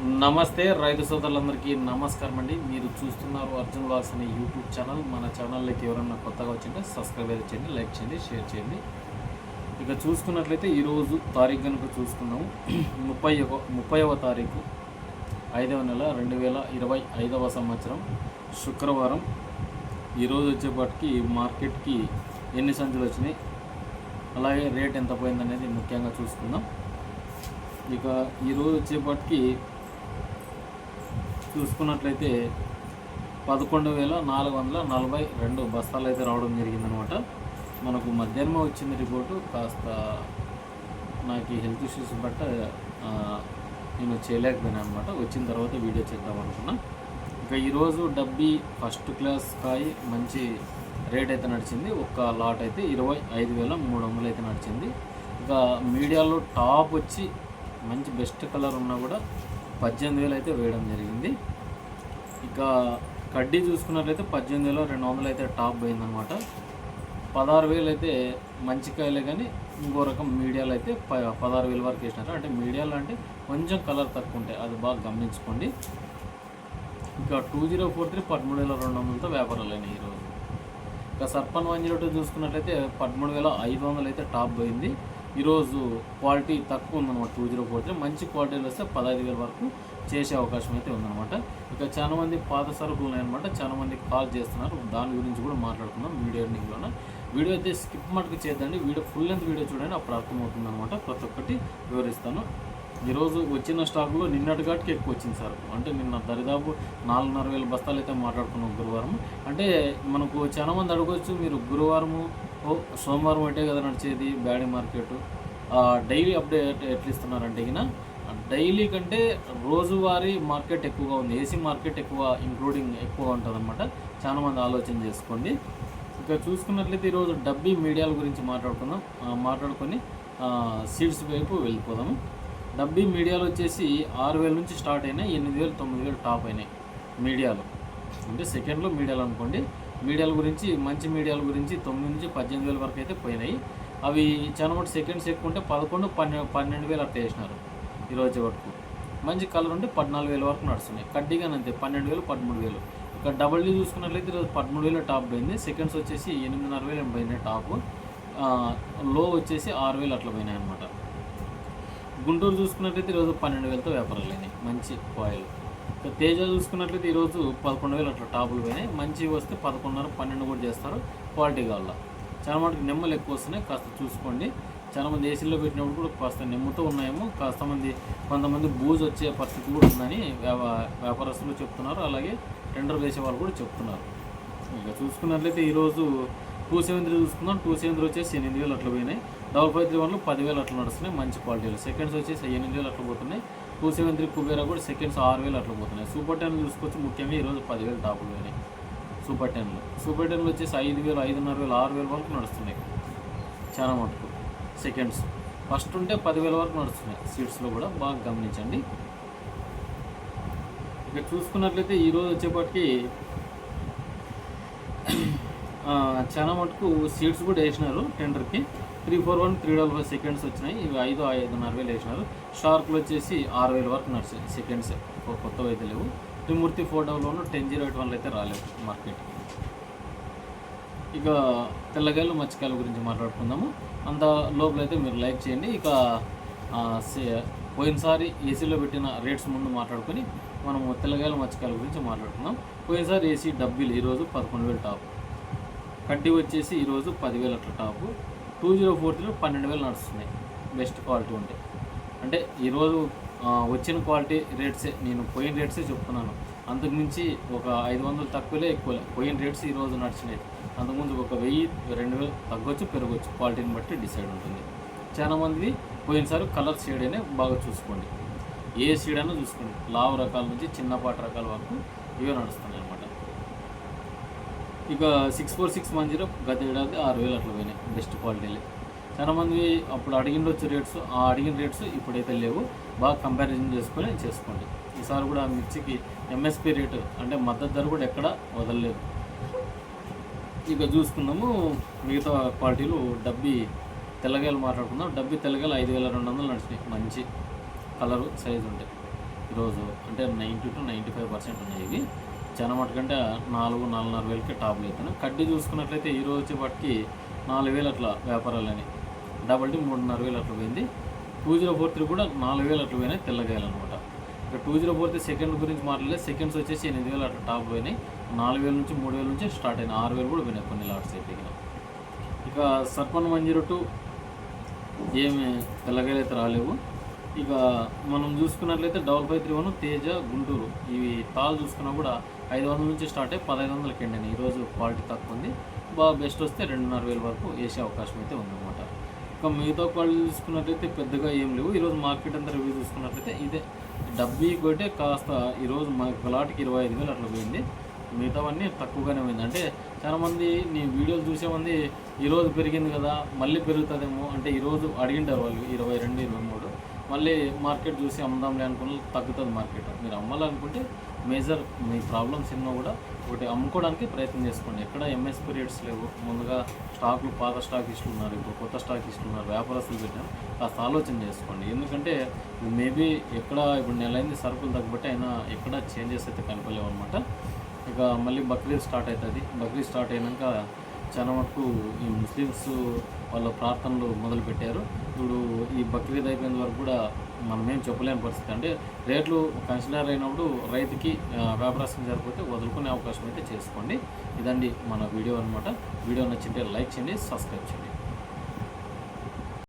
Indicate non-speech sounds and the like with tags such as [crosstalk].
నమస్తే రైతు సోదరులందరికీ నమస్కారం అండి. మీరు చూస్తున్నారు అర్జున్ వాస్ అనే యూట్యూబ్ ఛానల్. మన ఛానల్లోకి ఎవరన్నా కొత్తగా వచ్చింటే సబ్స్క్రైబ్ చేయండి లైక్ చేయండి షేర్ చేయండి. ఇక చూసుకున్నట్లయితే ఈరోజు తారీఖు కనుక చూసుకున్నాము [clears throat] ముప్పై ముప్పైవ తారీఖు ఐదవ నెల రెండు వేల ఇరవై ఐదవ సంవత్సరం శుక్రవారం. ఈరోజు వచ్చేపాటికి మార్కెట్కి ఎన్ని సంచులు వచ్చినాయి అలాగే రేట్ ఎంత పోయిందనేది ముఖ్యంగా చూసుకుందాం. ఇక ఈరోజు వచ్చేపాటికి చూసుకున్నట్లయితే పదకొండు వేల నాలుగు వందల నలభై రెండు బస్తాలు అయితే రావడం జరిగిందనమాట మనకు మధ్యాహ్నం వచ్చింది రిపోర్టు. కాస్త నాకు హెల్త్ ఇష్యూస్ బట్ట నేను చేయలేకపోయాను అనమాట వచ్చిన తర్వాత వీడియో చేద్దాం అనుకున్నా. ఇంకా ఈరోజు డబ్బీ ఫస్ట్ క్లాస్ కాయ మంచి రేట్ అయితే నడిచింది. ఒక లాట్ అయితే ఇరవై ఐదు వేల మూడు వందలు అయితే నడిచింది. ఇక మీడియాలో టాప్ వచ్చి మంచి బెస్ట్ కలర్ ఉన్నా కూడా పద్దెనిమిది వేలు అయితే వేయడం జరిగింది. ఇక కడ్డీ చూసుకున్నట్లయితే పద్దెనిమిది వేలు రెండు వందలు అయితే టాప్ పోయిందనమాట పదహారు వేలు అయితే మంచి కాయలే కానీ ఇంకో రకం మీడియాలో అయితే ప పదహారు వేల వరకు వేసినారు. అంటే మీడియాలో అంటే కొంచెం కలర్ తక్కువ ఉంటాయి. అది బాగా గమనించుకోండి. ఇంకా టూ జీరో ఫోర్ త్రీ పదమూడు వేల రెండు వందలతో వ్యాపారాలు అయినాయి ఈరోజు. ఇంకా సర్పన్ వన్ జీరో టూ చూసుకున్నట్లయితే పదమూడు వేల ఐదు వందలు అయితే టాప్ పోయింది. ఈరోజు క్వాలిటీ తక్కువ ఉందన్నమాట టూ జీరో ఫోర్ త్రీ మంచి క్వాలిటీలు వస్తే పదహైదు వేల వరకు చేసే అవకాశం అయితే ఉందన్నమాట. ఇక చాలా మంది పాత సరుకులు ఉన్నాయన్నమాట. చాలా మంది కాల్ చేస్తున్నారు. దాని గురించి కూడా మాట్లాడుకుందాం వీడియో ఎండింగ్లోన వీడియో అయితే స్కిప్ మటుకు చేద్దండి వీడియో ఫుల్ లెంత్ వీడియో చూడండి అప్పుడు అర్థమవుతుంది అనమాట ప్రతి ఒక్కటి వివరిస్తాను. ఈరోజు వచ్చిన స్టాకులో నిన్నటి కాటికి ఎక్కువ వచ్చింది సార్. అంటే నిన్న దరిదాపు నాలుగున్నర వేల బస్తాలు అయితే మాట్లాడుకున్నాం గురువారం. అంటే మనకు చాలా మంది అడగవచ్చు మీరు గురువారము సోమవారం అంటే కదా నడిచేది బ్యాడీ మార్కెట్. డైలీ అప్డేట్ ఎట్లా ఇస్తున్నారంటే ఇక డైలీ కంటే రోజువారీ మార్కెట్ ఎక్కువగా ఉంది. ఏసీ మార్కెట్ ఎక్కువ ఇంక్లూడింగ్ ఎక్కువ ఉంటుంది అనమాట చాలా మంది ఆలోచన చేసుకోండి. ఇక చూసుకున్నట్లయితే ఈరోజు డబ్బీ మీడియాల గురించి మాట్లాడుకుందాం. మాట్లాడుకొని సీడ్స్ వైపు వెళ్ళిపోదాము. డబ్బీ మీడియాలు వచ్చేసి ఆరు వేల నుంచి స్టార్ట్ అయినాయి ఎనిమిది వేలు తొమ్మిది వేలు టాప్ అయినాయి మీడియాలు. అంటే సెకండ్లో మీడియాలు అనుకోండి మీడియాల గురించి మంచి మీడియాల గురించి తొమ్మిది నుంచి పద్దెనిమిది వేల వరకు అయితే పోయినాయి. అవి చాలా సెకండ్స్ ఎక్కువ ఉంటే పదకొండు పన్నెండు పన్నెండు వేలు అట్లా వేసినారు ఈరోజు వరకు. మంచి కలర్ ఉంటే పద్నాలుగు వేల వరకు నడుస్తున్నాయి. కడ్డీగానే అంతే పన్నెండు వేలు పదమూడు వేలు. ఇక డబల్ డీ చూసుకున్నట్లయితే ఈరోజు పదమూడు వేలు టాప్ పోయింది. సెకండ్స్ వచ్చేసి ఎనిమిదిన్నర వేలు ఏమో పోయినాయి టాప్. లో వచ్చేసి ఆరు వేలు అట్లా పోయినాయి అనమాట గుంటూరు చూసుకున్నట్లయితే ఈరోజు పన్నెండు వేలతో వ్యాపారాలు అయినాయి. మంచి కాయలు. సో తేజ చూసుకున్నట్లయితే ఈరోజు పదకొండు వేలు అట్లా టాపులు పోయినాయి. మంచి వస్తే పదకొండున్నర పన్నెండు కూడా చేస్తారు. క్వాలిటీ కావాల? చాలా మటుకు నెమ్మలు ఎక్కువ వస్తున్నాయి. కాస్త చూసుకోండి. చాలా మంది ఏసీలో పెట్టినప్పుడు కూడా కాస్త నెమ్ముతో ఉన్నాయేమో. కాస్త మంది కొంతమంది బూజు వచ్చే పరిస్థితి కూడా ఉందని వ్యా- వ్యాపారస్తులు చెప్తున్నారు. అలాగే టెండర్ వేసే వాళ్ళు కూడా చెప్తున్నారు. ఇక చూసుకున్నట్లయితే ఈరోజు టూ సెవెన్ త్రీ చూసుకుందాం. టూ సెవెన్ త్రీ వచ్చేసి ఎనిమిది వేలు అట్లా పోయినాయి. డబల్ ఫైవ్ త్రీ వన్లు పదివేలు అట్లా నడుస్తున్నాయి. మంచి క్వాలిటీలు. సెకండ్స్ వచ్చేసి ఎనిమిది వేలు అట్లా పోతున్నాయి. టూ సెవెన్ త్రీ కుబేరా కూడా సెకండ్స్ ఆరు వేలు అట్లా పోతున్నాయి. సూపర్ టెన్ చూసుకోవచ్చు. ముఖ్యంగా ఈరోజు పదివేలు టాపులు పోయినాయి. సూపర్ టెన్లో. సూపర్ టెన్లో వచ్చేసి ఐదు వేలు ఐదున్నర వేలు ఆరు వేల వరకు నడుస్తున్నాయి. చాలా మటుకు సెకండ్స్. ఫస్ట్ ఉంటే పదివేల వరకు నడుస్తున్నాయి. సీట్స్లో కూడా బాగా గమనించండి. ఇక చూసుకున్నట్లయితే ఈరోజు వచ్చేప్పటికి చాలా మటుకు సీట్స్ కూడా వేసినారు టెండర్కి. Three four one three double five seconds వచ్చినాయి. ఇవి ఐదు ఐదున్నర వేలు వేసినారు. షార్క్లు వచ్చేసి ఆరు వేల వరకు నడిచాయి సెకండ్స్ కొత్తవి అయితే లేవు. త్రిమూర్తి four double one ten zero eight వన్లు అయితే రాలేవు మార్కెట్కి ఇక తెల్లగాయలు మచ్చికాయల గురించి మాట్లాడుకుందాము. అంత లోపల అయితే మీరు లైక్ చేయండి. ఇక సే- పోయినసారి ఏసీలో పెట్టిన రేట్స్ ముందు మాట్లాడుకొని మనము తెల్లగాయల మచ్చికాయల గురించి మాట్లాడుకుందాం. పోయినసారి ఏసీ డబ్బీలు ఈరోజు పదకొండు వేలు టాప్. కడ్డీ వచ్చేసి ఈరోజు పదివేలు అట్లా టాపు. టూ జీరో ఫోర్ త్రీలో పన్నెండు వేలు నడుస్తున్నాయి. బెస్ట్ క్వాలిటీ ఉంటాయి అంటే ఈరోజు వచ్చిన క్వాలిటీ రేట్సే. నేను పోయిన రేట్సే చెప్తున్నాను. అంతకుమించి ఒక ఐదు వందలు తక్కువలే ఎక్కువలే. పోయిన రేట్స్ ఈరోజు నడిచినాయి. అంతకుముందు ఒక వెయ్యి రెండు వేలు తగ్గొచ్చు పెరగచ్చు. క్వాలిటీని బట్టి డిసైడ్ ఉంటుంది. చాలామంది పోయినసారి కలర్ షేడ్ అనే బాగా చూసుకోండి. ఏ షేడ్ అయినా చూసుకోండి. లావు రకాల నుంచి చిన్నపాటి రకాల వరకు ఇవే నడుస్తున్నాయి అన్నమాట. ఇక six four six one zero గత ఏడాది ఆరు వేలు అట్లా పోయినాయి బెస్ట్ క్వాలిటీలే చాలా మంది అప్పుడు అడిగిండొచ్చు రేట్స్ ఆ అడిగిన రేట్స్ ఇప్పుడైతే లేవు. బాగా కంపారిజన్ చేసుకొని చేసుకోండి. ఈసారి కూడా ఆ మిర్చికి ఎంఎస్పి రేటు అంటే మద్దతు ధర కూడా ఎక్కడ వదలలేదు. ఇక చూసుకుందాము మిగతా క్వాలిటీలు డబ్బీ తెల్లగాయలు మాట్లాడుకుందాం. డబ్బీ తెల్లగాయలు ఐదు వేల రెండు వందలు నడిచినాయి. మంచి కలరు సైజు ఉంటాయి ఈరోజు అంటే ninety two ninety five percent ఉన్నాయి ఇవి. చాలా మటుకంటే నాలుగు నాలుగున్నర వేలకి టాప్లు అవుతున్నాయి కడ్డీ చూసుకున్నట్లయితే ఈ రోజు వచ్చేపటికి నాలుగు వేలు అట్లా వ్యాపారాలని డబల్ టీ మూడున్నర వేలు అట్లా పోయింది. టూ జీరో ఫోర్ త్రీ కూడా నాలుగు వేలు అట్లా పోయినాయి తెల్లగాయలు అనమాట ఇక two zero four three second గురించి మాట్లాడలేదు సెకండ్స్ వచ్చేసి ఎనిమిది వేలు అట్లా టాప్ పోయినాయి. నాలుగు వేల నుంచి మూడు వేల నుంచి స్టార్ట్ అయినాయి. ఆరు వేలు కూడా పోయినాయి కొన్ని లాట్స్ అయితే ఇక. ఇక సర్పన్ వన్ జీరో టూ ఏమి తెల్లగాయలు అయితే రాలేవు. ఇక మనం చూసుకున్నట్లయితే double five three one Teja Guntur. ఇవి తాళ్ళు చూసుకున్నా కూడా ఐదు వందల నుంచి స్టార్ట్ అయ్యి పదహైదు వందలకి ఎండి ఈరోజు క్వాలిటీ తక్కువ ఉంది బాగా బెస్ట్ వస్తే రెండున్నర వేల వరకు వేసే అవకాశం అయితే ఉందన్నమాట. ఇంకా మిగతా క్వాలిటీ చూసుకున్నట్లయితే పెద్దగా ఏం లేవు. ఈరోజు మార్కెట్ అంతా రివ్యూ చూసుకున్నట్లయితే ఇదే డబ్బీ కొట్టే కాస్త ఈరోజు మా గలాటికి ఇరవై ఐదు వేలు అట్లా పోయింది. మిగతావన్నీ తక్కువగానే పోయింది. అంటే చాలామంది నీ వీడియోలు చూసేమంది ఈరోజు పెరిగింది కదా మళ్ళీ పెరుగుతుందేమో అంటే ఈరోజు అడిగింటారు వాళ్ళు ఇరవై రెండు ఇరవై మూడు. మళ్ళీ మార్కెట్ చూసి అమ్ముదాంలే అనుకున్న తగ్గుతుంది మార్కెట్. మీరు అమ్మాలనుకుంటే మేజర్ మీ ప్రాబ్లమ్స్ ఎన్నో కూడా ఒకటి అమ్ముకోవడానికి ప్రయత్నం చేసుకోండి. ఎక్కడ ఎంఎస్ పీరియడ్స్ లేవు. ముందుగా స్టాక్లు పాత స్టాక్ ఇస్తున్నారు ఇప్పుడు కొత్త స్టాక్ ఇస్తున్నారు వ్యాపారస్తులు పెట్టాను కాస్త ఆలోచన చేసుకోండి. ఎందుకంటే మేబీ ఎక్కడ ఇప్పుడు నెల అయింది సరుకులు తగ్గబట్టి అయినా ఎక్కడ చేంజెస్ అయితే కనపలేవు అనమాట ఇక మళ్ళీ బక్రీద్ స్టార్ట్ అవుతుంది. బక్రీద్ స్టార్ట్ అయినాక చాలా మటుకు ఈ ముస్లిమ్స్ వాళ్ళు ప్రార్థనలు మొదలుపెట్టారు. ఇప్పుడు ఈ బక్రీద్ అయిపోయిన వరకు కూడా మనం ఏం చెప్పలేని పరిస్థితి. అంటే రేట్లు కన్సిడర్ అయినప్పుడు రైతుకి ఆ, వ్యాపారస్తులు సరిపోతే వదులుకునే అవకాశం అయితే చేసుకోండి. ఇదండి మన వీడియో అనమాట వీడియో నచ్చింటే లైక్ చేయండి సబ్స్క్రైబ్ చేయండి.